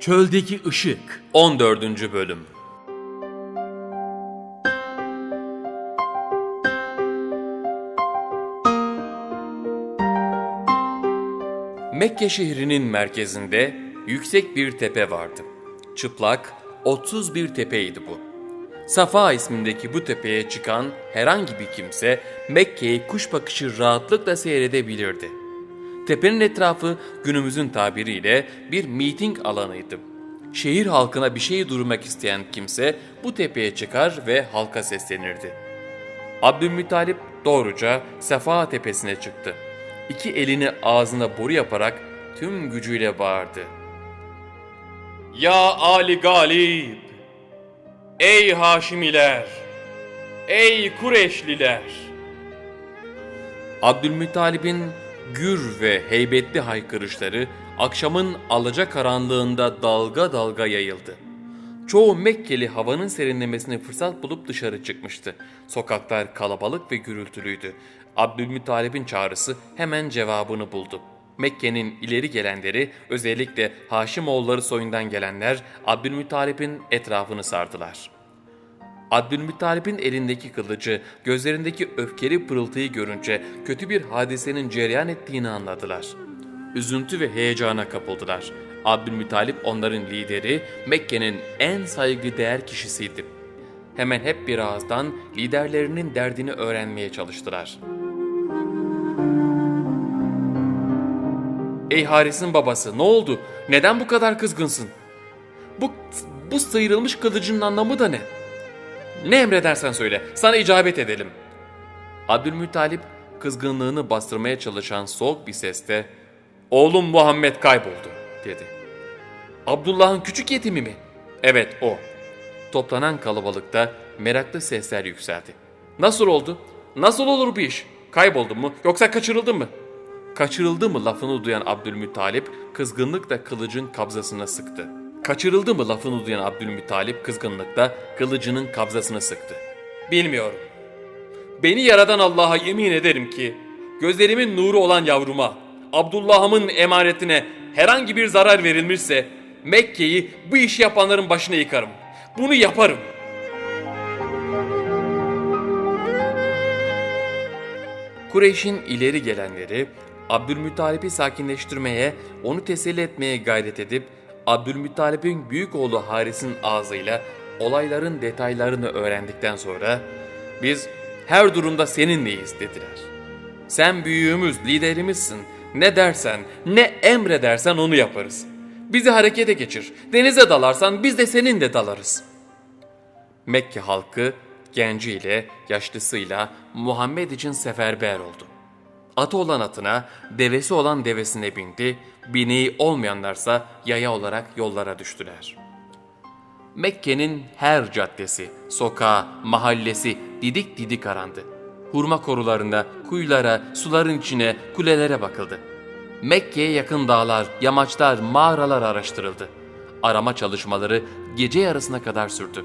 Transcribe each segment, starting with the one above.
Çöldeki Işık 14. Bölüm Mekke şehrinin merkezinde yüksek bir tepe vardı. Çıplak, 31 tepeydi bu. Safa ismindeki bu tepeye çıkan herhangi bir kimse Mekke'yi kuş bakışı rahatlıkla seyredebilirdi. Tepenin etrafı günümüzün tabiriyle bir miting alanıydı. Şehir halkına bir şey durmak isteyen kimse bu tepeye çıkar ve halka seslenirdi. Abdülmuttalip doğruca Safa tepesine çıktı. İki elini ağzına boru yaparak tüm gücüyle bağırdı. Ya Ali Galip! Ey Haşimiler! Ey Kureşliler! Abdülmuttalib'in gür ve heybetli haykırışları akşamın alacakaranlığında dalga dalga yayıldı. Çoğu Mekkeli havanın serinlemesine fırsat bulup dışarı çıkmıştı. Sokaklar kalabalık ve gürültülüydü. Abdülmuttalib'in çağrısı hemen cevabını buldu. Mekke'nin ileri gelenleri, özellikle Haşimoğulları soyundan gelenler Abdülmuttalib'in etrafını sardılar. Abdülmuttalib'in elindeki kılıcı, gözlerindeki öfkeli pırıltıyı görünce kötü bir hadisenin cereyan ettiğini anladılar. Üzüntü ve heyecana kapıldılar. Abdülmuttalip onların lideri, Mekke'nin en saygıdeğer kişisiydi. Hemen hep bir ağızdan liderlerinin derdini öğrenmeye çalıştılar. Ey Haris'in babası ne oldu? Neden bu kadar kızgınsın? Bu, bu sıyrılmış kılıcın anlamı da ne? Ne emredersen söyle, sana icabet edelim. Abdülmuttalip kızgınlığını bastırmaya çalışan soğuk bir sesle ''Oğlum Muhammed kayboldu.'' dedi. ''Abdullah'ın küçük yetimi mi?'' ''Evet o.'' Toplanan kalabalıkta meraklı sesler yükseldi. ''Nasıl oldu? Nasıl olur bu iş? Kayboldu mu yoksa kaçırıldı mı?'' Kaçırıldı mı lafını duyan Abdülmuttalip kızgınlıkla kılıcın kabzasına sıktı. Kaçırıldı mı lafını duyan Abdülmuttalip kızgınlıkla kılıcının kabzasına sıktı. Bilmiyorum. Beni yaradan Allah'a yemin ederim ki gözlerimin nuru olan yavruma, Abdullah'ımın emanetine herhangi bir zarar verilmişse Mekke'yi bu işi yapanların başına yıkarım. Bunu yaparım. Kureyş'in ileri gelenleri Abdülmuttalip'i sakinleştirmeye, onu teselli etmeye gayret edip Abdülmuttalip'in büyük oğlu Haris'in ağzıyla olayların detaylarını öğrendikten sonra biz her durumda seninleyiz dediler. Sen büyüğümüz, liderimizsin. Ne dersen, ne emredersen onu yaparız. Bizi harekete geçir. Denize dalarsan biz de seninle dalarız. Mekke halkı genciyle, yaşlısıyla Muhammed için seferber oldu. Atı olan atına, devesi olan devesine bindi, bineği olmayanlarsa yaya olarak yollara düştüler. Mekke'nin her caddesi, sokağı, mahallesi didik didik arandı. Hurma korularında, kuyulara, suların içine, kulelere bakıldı. Mekke'ye yakın dağlar, yamaçlar, mağaralar araştırıldı. Arama çalışmaları gece yarısına kadar sürdü.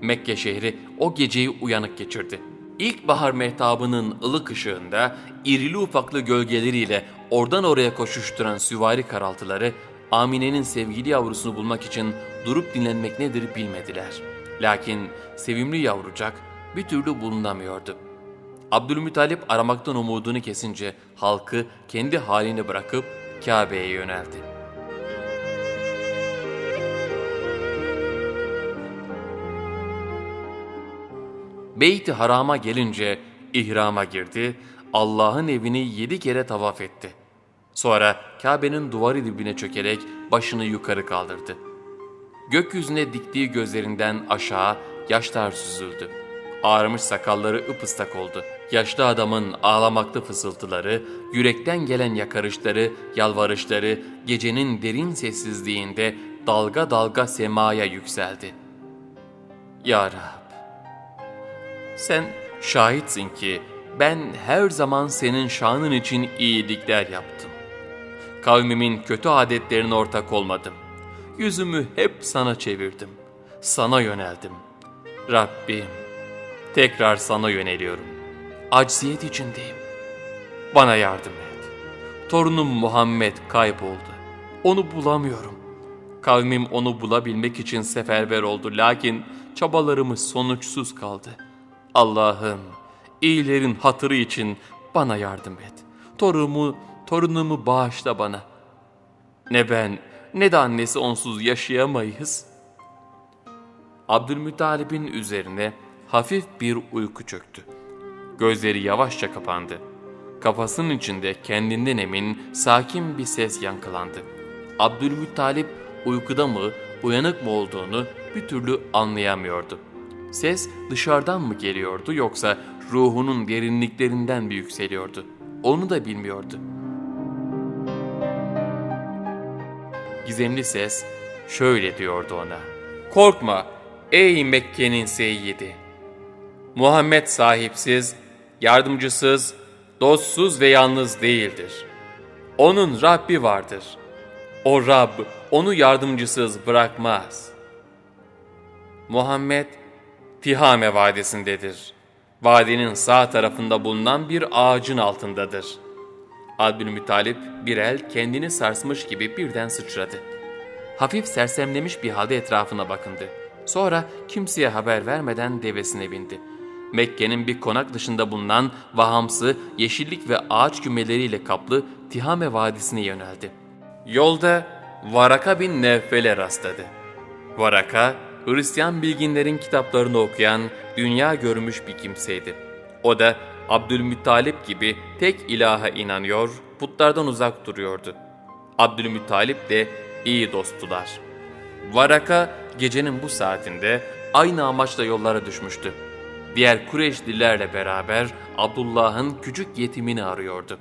Mekke şehri o geceyi uyanık geçirdi. İlkbahar mehtabının ılık ışığında irili ufaklı gölgeleriyle oradan oraya koşuşturan süvari karaltıları Amine'nin sevgili yavrusunu bulmak için durup dinlenmek nedir bilmediler. Lakin sevimli yavrucak bir türlü bulunamıyordu. Abdülmuttalip aramaktan umudunu kesince halkı kendi halini bırakıp Kabe'ye yöneldi. Beyt-i Haram'a gelince ihrama girdi, Allah'ın evini yedi kere tavaf etti. Sonra Kabe'nin duvarı dibine çökerek başını yukarı kaldırdı. Gökyüzüne diktiği gözlerinden aşağı yaşlar süzüldü. Ağarmış sakalları ıpıslak oldu. Yaşlı adamın ağlamaklı fısıltıları, yürekten gelen yakarışları, yalvarışları gecenin derin sessizliğinde dalga dalga semaya yükseldi. Ya Rab, sen şahitsin ki ben her zaman senin şanın için iyilikler yaptım. Kavmimin kötü adetlerine ortak olmadım. Yüzümü hep sana çevirdim. Sana yöneldim. Rabbim, tekrar sana yöneliyorum. Acziyet içindeyim. Bana yardım et. Torunum Muhammed kayboldu. Onu bulamıyorum. Kavmim onu bulabilmek için seferber oldu lakin çabalarımız sonuçsuz kaldı. Allah'ım iyilerin hatırı için bana yardım et. Torunumu, torunumu bağışla bana. Ne ben ne de annesi onsuz yaşayamayız. Abdülmuttalib'in üzerine hafif bir uyku çöktü. Gözleri yavaşça kapandı. Kafasının içinde kendinden emin, sakin bir ses yankılandı. Abdülmuttalip uykuda mı, uyanık mı olduğunu bir türlü anlayamıyordu. Ses dışarıdan mı geliyordu yoksa ruhunun derinliklerinden mi yükseliyordu? Onu da bilmiyordu. Gizemli ses şöyle diyordu ona. Korkma ey Mekke'nin seyyidi. Muhammed sahipsiz, yardımcısız, dostsuz ve yalnız değildir. Onun Rabbi vardır. O Rab onu yardımcısız bırakmaz. Muhammed Tihame Vadisi'ndedir. Vadinin sağ tarafında bulunan bir ağacın altındadır. Abdülmuttalip bir el kendini sarsmış gibi birden sıçradı. Hafif sersemlemiş bir halde etrafına bakındı. Sonra kimseye haber vermeden devesine bindi. Mekke'nin bir konak dışında bulunan vahamsı, yeşillik ve ağaç kümeleriyle kaplı Tihame Vadisi'ne yöneldi. Yolda Varaka bin Nevfel'e rastladı. Varaka, Hristiyan bilginlerin kitaplarını okuyan, dünya görmüş bir kimseydi. O da Abdülmuttalip gibi tek ilaha inanıyor, putlardan uzak duruyordu. Abdülmuttalip de iyi dosttular. Varaka gecenin bu saatinde aynı amaçla yollara düşmüştü. Diğer Kureyşlilerle beraber Abdullah'ın küçük yetimini arıyordu.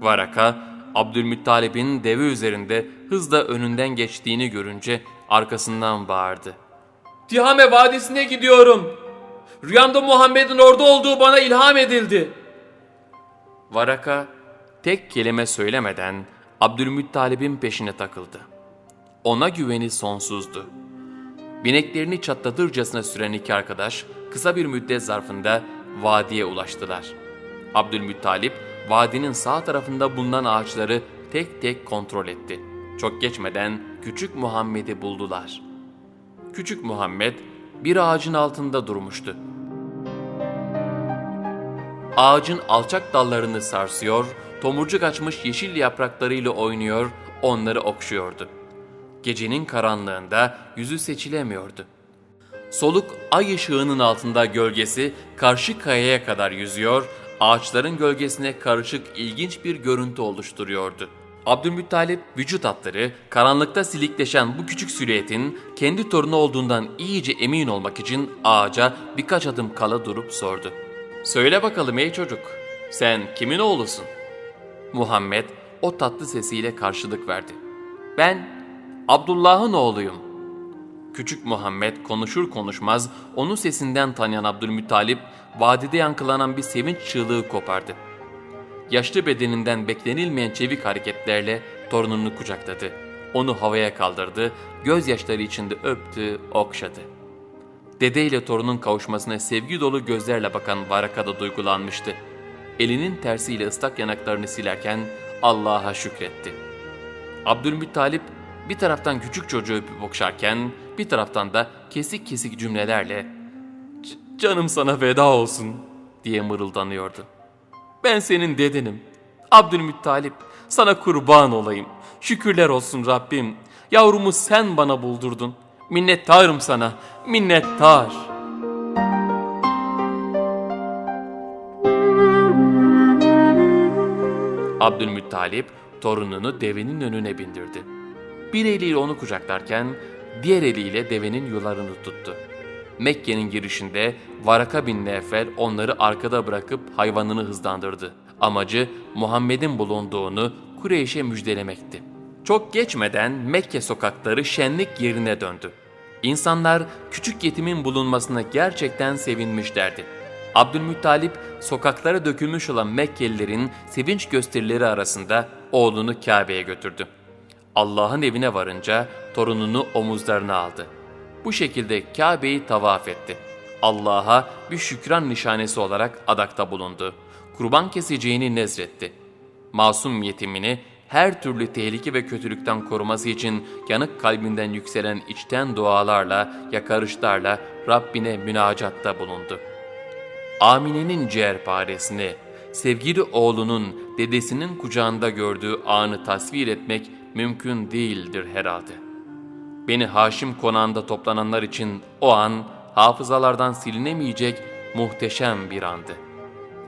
Varaka, Abdülmuttalib'in deve üzerinde hızla önünden geçtiğini görünce arkasından bağırdı. Tihame Vadisi'ne gidiyorum. Rüyamda Muhammed'in orada olduğu bana ilham edildi. Varaka tek kelime söylemeden Abdülmuttalib'in peşine takıldı. Ona güveni sonsuzdu. Bineklerini çatlatırcasına süren iki arkadaş kısa bir müddet zarfında vadiye ulaştılar. Abdülmuttalip vadinin sağ tarafında bulunan ağaçları tek tek kontrol etti. Çok geçmeden küçük Muhammed'i buldular. Küçük Muhammed bir ağacın altında durmuştu. Ağacın alçak dallarını sarsıyor, tomurcuk açmış yeşil yapraklarıyla oynuyor, onları okşuyordu. Gecenin karanlığında yüzü seçilemiyordu. Soluk ay ışığının altında gölgesi karşı kayaya kadar yüzüyor, ağaçların gölgesine karışık ilginç bir görüntü oluşturuyordu. Abdülmuttalip vücut hatları karanlıkta silikleşen bu küçük silüetin kendi torunu olduğundan iyice emin olmak için ağaca birkaç adım kala durup sordu. Söyle bakalım ey çocuk, sen kimin oğlusun? Muhammed o tatlı sesiyle karşılık verdi. Ben Abdullah'ın oğluyum. Küçük Muhammed konuşur konuşmaz onun sesinden tanıyan Abdülmuttalip vadide yankılanan bir sevinç çığlığı kopardı. Yaşlı bedeninden beklenilmeyen çevik hareketlerle torununu kucakladı. Onu havaya kaldırdı, gözyaşları içinde öptü, okşadı. Dede ile torunun kavuşmasına sevgi dolu gözlerle bakan Varaka da duygulanmıştı. Elinin tersiyle ıslak yanaklarını silerken Allah'a şükretti. Abdülmuttalip bir taraftan küçük çocuğu öpüp okşarken bir taraftan da kesik kesik cümlelerle "C- ''Canım sana veda olsun'' diye mırıldanıyordu. ''Ben senin dedenim. Abdülmuttalip sana kurban olayım. Şükürler olsun Rabbim. Yavrumu sen bana buldurdun. Minnettarım sana, minnettar.'' Abdülmuttalip torununu devenin önüne bindirdi. Bir eliyle onu kucaklarken diğer eliyle devenin yularını tuttu. Mekke'nin girişinde Varaka bin Nefel onları arkada bırakıp hayvanını hızlandırdı. Amacı Muhammed'in bulunduğunu Kureyş'e müjdelemekti. Çok geçmeden Mekke sokakları şenlik yerine döndü. İnsanlar küçük yetimin bulunmasına gerçekten sevinmişlerdi. Abdülmuttalip sokaklara dökülmüş olan Mekkelilerin sevinç gösterileri arasında oğlunu Kabe'ye götürdü. Allah'ın evine varınca torununu omuzlarına aldı. Bu şekilde Kabe'yi tavaf etti. Allah'a bir şükran nişanesi olarak adakta bulundu. Kurban keseceğini nezretti. Masum yetimini her türlü tehlike ve kötülükten koruması için yanık kalbinden yükselen içten dualarla, yakarışlarla Rabbine münacatta bulundu. Amine'nin ciğerparesini, sevgili oğlunun dedesinin kucağında gördüğü anı tasvir etmek mümkün değildir herhalde. Beni Haşim konağında toplananlar için o an hafızalardan silinemeyecek muhteşem bir andı.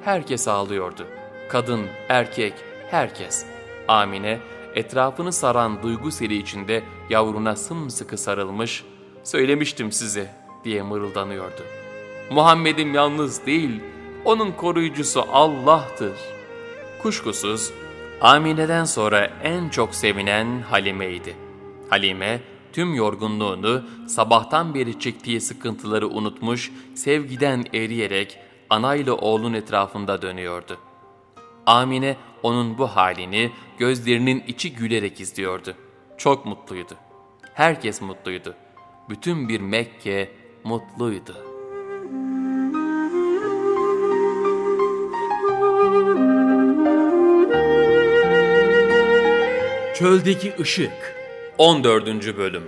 Herkes ağlıyordu. Kadın, erkek, herkes. Amine etrafını saran duygu seli içinde yavruna sımsıkı sarılmış, söylemiştim size diye mırıldanıyordu. Muhammed'im yalnız değil, onun koruyucusu Allah'tır. Kuşkusuz Amine'den sonra en çok sevinen Halime'ydi. Halime tüm yorgunluğunu, sabahtan beri çektiği sıkıntıları unutmuş, sevgiden eriyerek anayla oğlun etrafında dönüyordu. Amine onun bu halini gözlerinin içi gülerek izliyordu. Çok mutluydu. Herkes mutluydu. Bütün bir Mekke mutluydu. Çöldeki ışık. 14. Bölüm